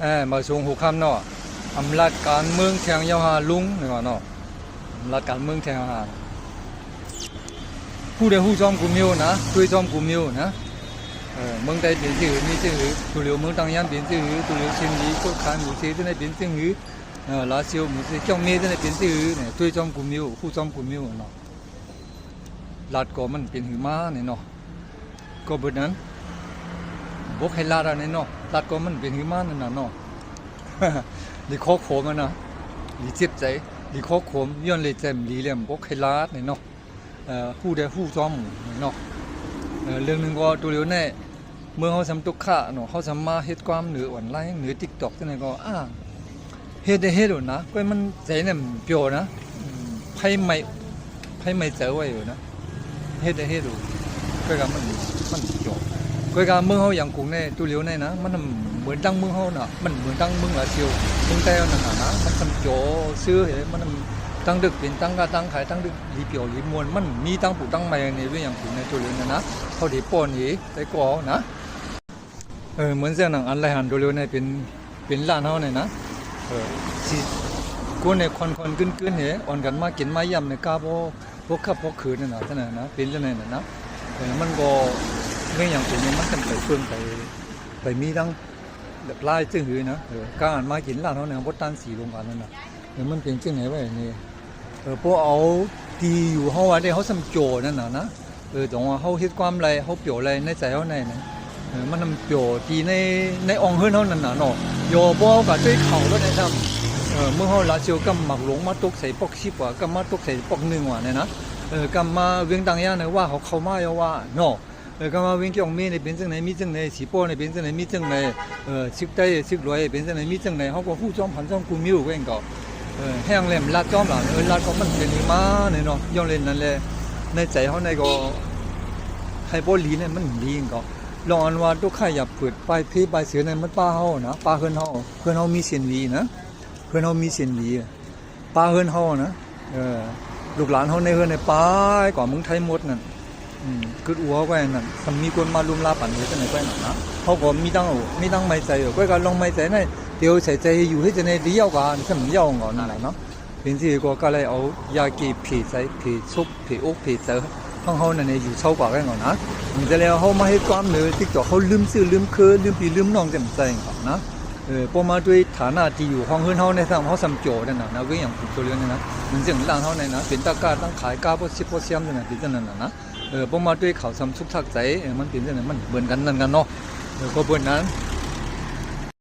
เออมาชงหูคำเนาะอำลาจการเมืองแทงยาวหาลุงนี่ว่าเนาะอำลาจการเมืองแทงยาวหาผู้ใดผู้จอมกูมิวนะด้วยจอมกูมิวนะเออเมืองใดเป็นชื่อมีชื่อตุเหลียวเมืองตังยานเป็นชื่อตุเหลียวเชียงดีก็ขานหมูเชที่ไหนเป็นชื่อเออลาเซียวหมูเชเจ้าเมย์ที่ไหนเป็นชื่อเนี่ยด้วยจอมกูมิวผู้จอมกูมิวเนาะลาดก็มันเป็นหือมาเนี่ยเนาะก็เบิดนั้น บกให้ลาดอะไรเนาะลาดก็มันเป็นหิมะนั่นน่ะเนาะลีข้อโขมอะนะลีเจ็บใจลีข้อโขมย้อนเลยเจ็มลีเลี่ยมบกให้ลาดเนี่เนาะเอ่อผู้ใดผู้จอมเนาะเรื่องหนึ่งก็ตัวเร็วแน่เมื่อเขาทำตุกขะเนาะเขาสามาเฮ็ดความเหนือออนไลน์เหนือ TikTok จังไดก็อ่าเฮ็ดได้เฮ็ดอยู่นะก็มันใจเนี่ยเปียวนะอืมไม่ไผไม่เจอไว้อยู่นะเฮ็ดได้เฮ็ดอยู่ก็ก็มันมันเปียว cái cả mương hậu yang cũng này tu liu này nè มันเหมือนตั้งเมืองเฮาน่ะมันเหมือนตั้งเมืองละเชียวเมืองแต่นั่นน่ะนะมันทำโจซื้อเห็นมันตั้งดึกเป็นตั้งกาตั้งขายตั้งดึกลีเปียวลีมวนมันมีตั้งปู่ตั้งใหม่ในเรื่องอย่างกูในตัวเลียวนะเขาดีป้อนนี่แต่ก็นะเออเหมือนเสียงหนังอันไรหันตัวเลียวเนี่ยเป็นเป็นล้านเฮาเนี่ยนะเออสิกู ในคนคนกึนกึนเหอ่อย่าบ่พวกขับพวกขืนนั่นน่ะท่านน่ะนะเป็นจังได๋น่ะนะเออมันก็เรื่องอย่างผมเนี่มันกันไปเฟื่องไปไปมีทั้งแบบลายจึงหือนะเออการอ่านมากินร้านเขาเนี่ยบดตันสีลงกันนั่นน่ะเออมันเป็นจึงไหนวะนี่เออพวกเอาที่อยู่เฮาว่าได้เขาสำโจนั่นน่ะนะเออตรงว่าเขาเฮ็ดความไรเขาเปียวอะไรในใจเขาในนะเออมันนำเปียวที่ในในองค์เฮือนเขานั่นน่ะเนาะโยบ่ก็ด้วยเข่าแล้วได้ทำเออเมื่อเขาลาเชียวกำหมักหลงมาตกใส่ปอกชิบว่ากำมาตกใส่ปอกหนึ่งว่ะเนี่ยนะเออกำมาเวียงตังย่าเนี่ยว่าเขาเข้ามาอย่าว่าเนาะ เออก็มาวิ่งเกี่ยวมีในเป็นจังไหนมีจังไหนสีโป้ในเป็นจังไหนมีจังไหนเออชิกได้ชิกรวยเป็นจังไหนมีจังไหนเขาก็ผู้จอมผันจอมกูมิวก็เองก็เออแห้งแหลมลาดจอมหล่ะเออลาก็มันเป็นมาเนี่ยเนาะย้อนเล่นนั่นแหละในใจเขาในก็ให้บ่ลีเนี่ยมันลีก็ลองอันว่าทุกข้าอย่าเปิดไปลายเพปเสือในมันป้าเฮานะป้าเฮือนเฮาเฮือนเฮามีเสียนวีนะเฮือนเฮามีเสียนวีป้าเฮือนเฮานะเออลูกหลานเฮาในเฮือนในป้ายกว่าเมืองไทยหมดนั่น คืออัวก็นั่นสมีคนมารุมลาปั่นอยู่จังไหนก็นั่นนะเขาก็มีตั้งมีตั้งไม่ใจอยู่ก็ก็ลงไม่ใจนั่นเดี๋ยวใส่ใจอยู่ให้จะในเดียวกันฉันไม่ยอมก่อนนั่นแหละเนาะเป็นที่ก็ก็เลยเอายากีผีใจผีชุบผีอกผีเจอห้องเขานั่นอยู่เช่ากว่ากันก่อนนะมันจะแล้วเขามาให้ความเหนือติ๊กจอเขาลืมซื้อลืมเคยลืมปีลืมน้องจำใจก่อนนะเออพอมาด้วยฐานะที่อยู่ห้องเฮือนเขาในทางเขาสำโจนั่นน่ะนะก็อย่างตัวเรื่องนั้นนะมันจึงล่างเขาในนะเป็นตะกาตั้งขายกาบสิบเปอร์เซ็นต์นั่นน่ะเป็นจังนั้นนะ เออพอมาด้วยเขาวซ้ำซุกทักใจเออมันเป็นจังไดมันเหมือนกันนั่นกันเนาะเออก็เบิ่นนั้น